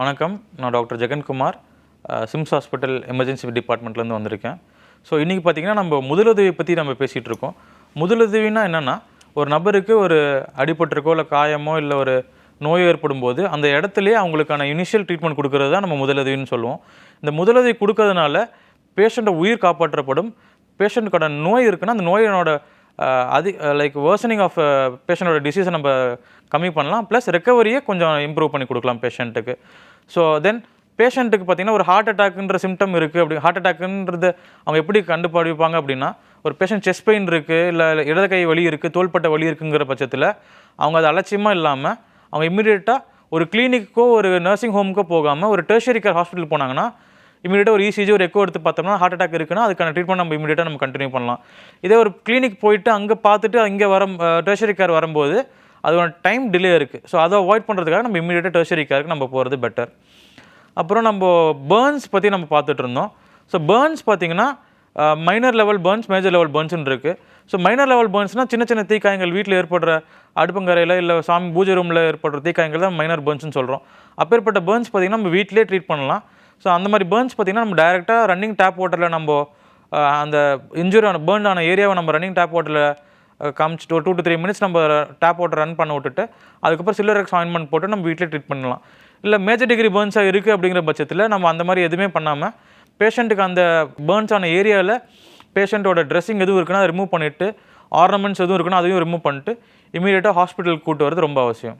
வணக்கம். நான் doctor Jegankumar. SIMS hospital emergency டிபார்ட்மெண்ட்லேருந்து வந்திருக்கேன். ஸோ இன்றைக்கி பார்த்தீங்கன்னா நம்ம முதலுதவி பற்றி நம்ம பேசிகிட்டு இருக்கோம். முதலுதவினா என்னென்னா ஒரு நபருக்கு ஒரு அடிபட்டிருக்கோ இல்லை காயமோ இல்லை ஒரு நோய் ஏற்படும் போது அந்த இடத்துலேயே அவங்களுக்கான இனிஷியல் ட்ரீட்மெண்ட் கொடுக்கறது தான் நம்ம முதலுதவின்னு சொல்லுவோம். இந்த முதலுதவி கொடுக்கறதுனால பேஷண்ட்டை உயிர் காப்பாற்றப்படும். பேஷண்ட்டுக்கான நோய் இருக்குன்னா அந்த நோயினோட அது லைக் வேர்சனிங் ஆஃப் பேஷண்ட்டோட டிசீஸை நம்ம கம்மி பண்ணலாம். ப்ளஸ் ரெக்கவரியை கொஞ்சம் இம்ப்ரூவ் பண்ணி கொடுக்கலாம் பேஷண்ட்டுக்கு ஸோ தென் பேஷண்ட்டுக்கு பார்த்தீங்கன்னா ஒரு ஹார்ட் அட்டாக்ன்ற சிம்டம் இருக்குது அப்படி ஹார்ட் அட்டாக்ன்றது அவங்க எப்படி கண்டுபிடிப்பாங்க அப்படின்னா ஒரு பேஷண்ட் செஸ்ட் பெயின் இருக்குது இல்லை இடது கை வலி இருக்குது தோள்பட்டை வலி இருக்குங்கிற பட்சத்தில் அவங்க அது அலட்சியமாக இல்லாமல் அவங்க இம்மிடியேட்டாக ஒரு கிளினிக்கோ ஒரு நர்சிங் ஹோமுக்கோ போகாமல் ஒரு டெர்ஷரி கேர் ஹாஸ்பிட்டல் போனாங்கன்னா இமீடியட்டாக ஒரு இசிஜி ஒரு எக்கோ எடுத்து பார்த்தோம்னா ஹார்ட் அட்டாக் இருக்குன்னா அதுக்கான ட்ரீட்மெண்ட் நம்ம இமீடியட்டாக நம்ம கண்டினியூ பண்ணலாம். இதே ஒரு கிளினிக் போயிட்டு அங்கே பார்த்துட்டு அங்கே வர டெர்ஷரி கேர் வரும்போது அதோட டைம் டிலே இருக்குது ஸோ அதை அவாய்ட் பண்ணுறதுக்காக நம்ம இமீடியட்டாக டெர்ஷரி கேருக்கு நம்ம போகிறது பெட்டர் அப்புறம் நம்ம பேர்ன்ஸ் பற்றி நம்ம பார்த்துட்டு இருந்தோம். ஸோ பேர்ன்ஸ் பார்த்தீங்கன்னா minor level burns major level பேர்ன்ஸ்னு இருக்குது ஸோ மைனர் லெவல் பேர்ன்ஸ்னால் சின்ன சின்ன தீக்காயங்கள் வீட்டில் ஏற்படுற அடுப்பங்கரையில் இல்லை சாமி பூஜை ரூமில் ஏற்படுற தீக்காயங்கள் தான் மைனர் பேர்ன்ஸ்னு சொல்கிறோம் அப்பேற்பட்ட பேர்ன்ஸ் பார்த்தீங்கன்னா நம்ம வீட்டிலே ட்ரீட் பண்ணலாம். ஸோ அந்த மாதிரி பேர்ன்ஸ் பார்த்தீங்கன்னா நம்ம டேரெக்டாக ரன்னிங் டேப் வாட்டரில் நம்ம அந்த இன்ஜுரி ஆன பேர்ன் ஆன ஏரியாவை நம்ம ரன்னிங் டேப் வாட்டரில் காமிச்சிட்டு ஒரு டூ டு த்ரீ மினிட்ஸ் நம்ம டேப் வாட்டர் ரன் பண்ண விட்டுட்டு அதுக்கப்புறம் சில்லரெக்ஸ் ஆயின்மெண்ட் போட்டு நம்ம வீட்டிலே ட்ரீட் பண்ணலாம். இல்லை மேஜர் டிகிரி பேர்ன்ஸாக இருக்குது அப்படிங்கிற பட்சத்தில் நம்ம அந்த மாதிரி எதுவுமே பண்ணாமல் பேஷண்ட்டுக்கு அந்த பேர்ன்ஸ் ஆன ஏரியாவில் பேஷண்ட்டோட ட்ரெஸ்ஸிங் எதுவும் இருக்குன்னா அதை ரிமூவ் பண்ணிவிட்டு ஆர்னமெண்ட்ஸ் எதுவும் இருக்குன்னா அதையும் ரிமூவ் பண்ணிட்டு இமீடியட்டாக ஹாஸ்பிட்டலுக்கு கூட்டு வரது ரொம்ப அவசியம்.